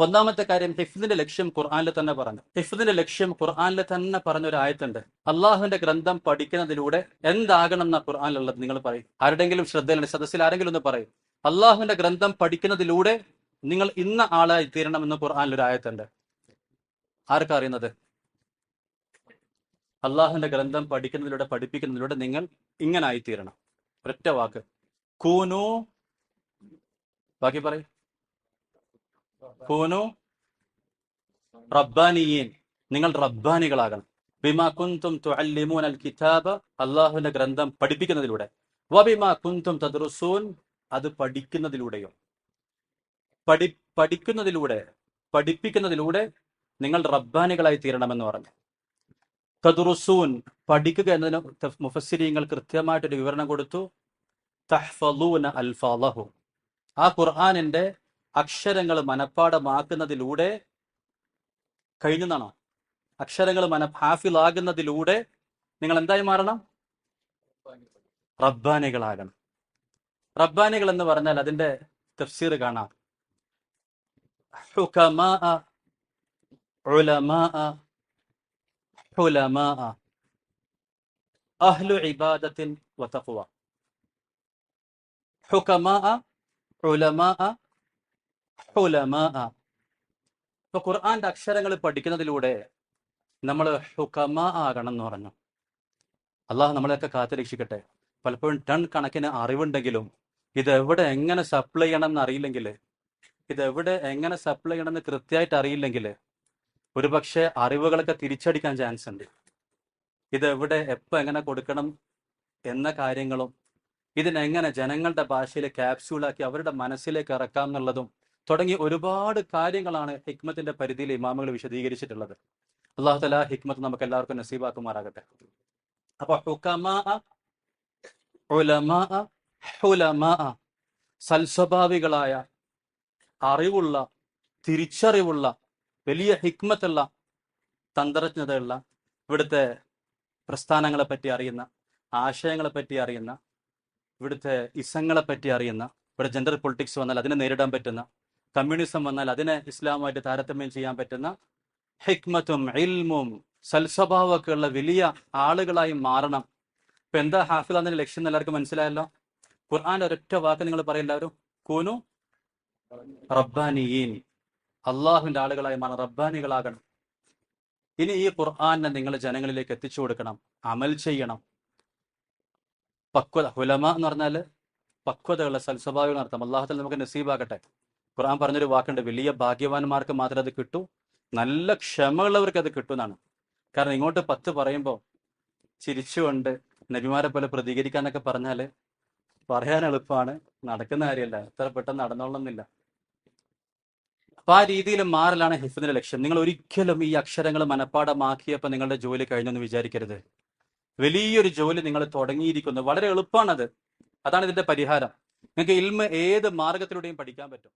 ഒന്നാമത്തെ കാര്യം ഹിഫ്ദിന്റെ ലക്ഷ്യം ഖുർആനിൽ തന്നെ പറഞ്ഞു. ഹിഫ്ദിന്റെ ലക്ഷ്യം ഖുർആനിൽ തന്നെ പറഞ്ഞ ഒരു ആയത്തുണ്ട്. അള്ളാഹുവിന്റെ ഗ്രന്ഥം പഠിക്കുന്നതിലൂടെ എന്താകണം എന്ന ഖുർആാനിലുള്ളത് നിങ്ങൾ പറയും. ആരുടെങ്കിലും ശ്രദ്ധയിലുണ്ട് സദസ്സിൽ ആരെങ്കിലും ഒന്ന് പറയും. അള്ളാഹുവിന്റെ ഗ്രന്ഥം പഠിക്കുന്നതിലൂടെ നിങ്ങൾ ഇന്ന ആളായി തീരണമെന്ന് ഖുർആാനിൽ ഒരു ആയത്തുണ്ട്. ആർക്കാ അറിയുന്നത്? അള്ളാഹുവിന്റെ ഗ്രന്ഥം പഠിക്കുന്നതിലൂടെ പഠിപ്പിക്കുന്നതിലൂടെ നിങ്ങൾ ഇങ്ങനെ ആയിത്തീരണം. ഒറ്റ വാക്ക്. കൂനു ബാക്കി പറയും. കൂനു റബ്ബാനിയീൻ. നിങ്ങൾ റബ്ബാനികളാകണം. ബിമാ കുന്തും തുഅല്ലിമൂന അൽ കിതാബ് അള്ളാഹുവിന്റെ ഗ്രന്ഥം പഠിപ്പിക്കുന്നതിലൂടെ. വബിമാ കുന്തും തദ്റുസൂൻ അത് പഠിക്കുന്നതിലൂടെയോ. പഠി പഠിക്കുന്നതിലൂടെ പഠിപ്പിക്കുന്നതിലൂടെ നിങ്ങൾ റബ്ബാനികളായി തീരണമെന്ന് പറഞ്ഞു. തദ്റുസൂൻ പഠിക്കുക എന്നതിന് മുഫസ്സിരീങ്ങൾ കൃത്യമായിട്ടൊരു വിവരണം കൊടുത്തു. തഹ്ഫലൂന അൽഫാലഹു. ആ ഖുർആനിന്റെ അക്ഷരങ്ങൾ മനഃപ്പാടമാക്കുന്നതിലൂടെ കഴിഞ്ഞതാണോ അക്ഷരങ്ങൾ മന ഹാഫിലാകുന്നതിലൂടെ നിങ്ങൾ എന്തായി മാറണം? റബ്ബാനികളാകണം. റബ്ബാനികൾ എന്ന് പറഞ്ഞാൽ അതിന്റെ തഫ്സീർ കാണാം. അഹ്ലു ഇബാദത്തിൻ വതഖ്വ ഇപ്പൊ ഖുർആന്റെ അക്ഷരങ്ങൾ പഠിക്കുന്നതിലൂടെ നമ്മൾ ഹുക്കമ ആകണം എന്ന് പറഞ്ഞു. അള്ളാഹ് നമ്മളെയൊക്കെ കാത്തു രക്ഷിക്കട്ടെ. പലപ്പോഴും ടൺ കണക്കിന് അറിവുണ്ടെങ്കിലും ഇത് എവിടെ എങ്ങനെ സപ്ലൈ ചെയ്യണം എന്ന് അറിയില്ലെങ്കിൽ ഇത് എവിടെ എങ്ങനെ സപ്ലൈ ചെയ്യണം എന്ന് കൃത്യമായിട്ട് അറിയില്ലെങ്കിൽ ഒരുപക്ഷെ അറിവുകളൊക്കെ തിരിച്ചടിക്കാൻ ചാൻസ് ഉണ്ട്. ഇത് എവിടെ എപ്പോൾ എങ്ങനെ കൊടുക്കണം എന്ന കാര്യങ്ങളും ഇതിനെങ്ങനെ ജനങ്ങളുടെ ഭാഷയിൽ ക്യാപ്സ്യൂളാക്കി അവരുടെ മനസ്സിലേക്ക് ഇറക്കാം എന്നുള്ളതും തുടങ്ങി ഒരുപാട് കാര്യങ്ങളാണ് ഹിക്മത്തിന്റെ പരിധിയിൽ ഇമാമുകൾ വിശദീകരിച്ചിട്ടുള്ളത്. അള്ളാഹു തല ഹിക്മത്ത് നമുക്ക് എല്ലാവർക്കും നസീബാക്കുമാറാകട്ടെ. അപ്പൊ സൽസ്വഭാവികളായ അറിവുള്ള തിരിച്ചറിവുള്ള വലിയ ഹിക്മത്തുള്ള തന്ത്രജ്ഞതയുള്ള ഇവിടുത്തെ പ്രസ്ഥാനങ്ങളെ പറ്റി അറിയുന്ന ആശയങ്ങളെ പറ്റി അറിയുന്ന ഇവിടുത്തെ ഇസങ്ങളെ പറ്റി അറിയുന്ന ഇവിടെ ജെൻഡർ പൊളിറ്റിക്സ് വന്നാൽ അതിനെ നേരിടാൻ പറ്റുന്ന കമ്മ്യൂണിസം വന്നാൽ അതിനെ ഇസ്ലാമുമായിട്ട് താരതമ്യം ചെയ്യാൻ പറ്റുന്ന ഹിക്മത്തും ഇൽമും സൽസ്വഭാവമൊക്കെ ഉള്ള വലിയ ആളുകളായി മാറണം. ഇപ്പൊ എന്താ ഹാഫിൽ ലക്ഷ്യം എല്ലാവർക്കും മനസ്സിലായല്ലോ? ഖുർആൻ ഒരൊറ്റ വാക്ക് നിങ്ങൾ പറയെല്ലാവരും കൂനു റബ്ബാനിയീൻ. അള്ളാഹുവിന്റെ ആളുകളായി മാറണം റബ്ബാനികളാകണം. ഇനി ഈ ഖുർആനെ നിങ്ങൾ ജനങ്ങളിലേക്ക് എത്തിച്ചു കൊടുക്കണം അമൽ ചെയ്യണം. പക്വത ഹുലമ എന്ന് പറഞ്ഞാൽ പക്വതയുള്ള സൽസ്വഭാവികൾ നടത്താം അള്ളാഹുത്തിൽ നമുക്ക് നസീബാകട്ടെ ഖുർആൻ പറഞ്ഞൊരു വാക്കുണ്ട് വലിയ ഭാഗ്യവാന്മാർക്ക് മാത്രമേ അത് കിട്ടൂ നല്ല ക്ഷമയുള്ളവർക്ക് അത് കിട്ടുമെന്നാണ് കാരണം ഇങ്ങോട്ട് പത്ത് പറയുമ്പോൾ ചിരിച്ചുകൊണ്ട് നബിമാരെ പോലെ പ്രതികരിക്കാന്നൊക്കെ പറഞ്ഞാൽ പറയാൻ എളുപ്പമാണ് നടക്കുന്ന കാര്യമല്ല എത്ര പെട്ടെന്ന് നടന്നോളണമെന്നില്ല. അപ്പൊ ആ രീതിയിൽ മാറലാണ് ഹിഫിന്റെ ലക്ഷ്യം. നിങ്ങൾ ഒരിക്കലും ഈ അക്ഷരങ്ങൾ മനഃപ്പാടമാക്കിയപ്പോൾ നിങ്ങളുടെ ജോലി കഴിഞ്ഞെന്ന് വിചാരിക്കരുത്. വലിയൊരു ജോലി നിങ്ങൾ തുടങ്ങിയിരിക്കുന്നു. വളരെ എളുപ്പമാണത് അതാണ് ഇതിന്റെ പരിഹാരം. നിങ്ങൾക്ക് ഇൽമ ഏത് മാർഗത്തിലൂടെയും പഠിക്കാൻ പറ്റും.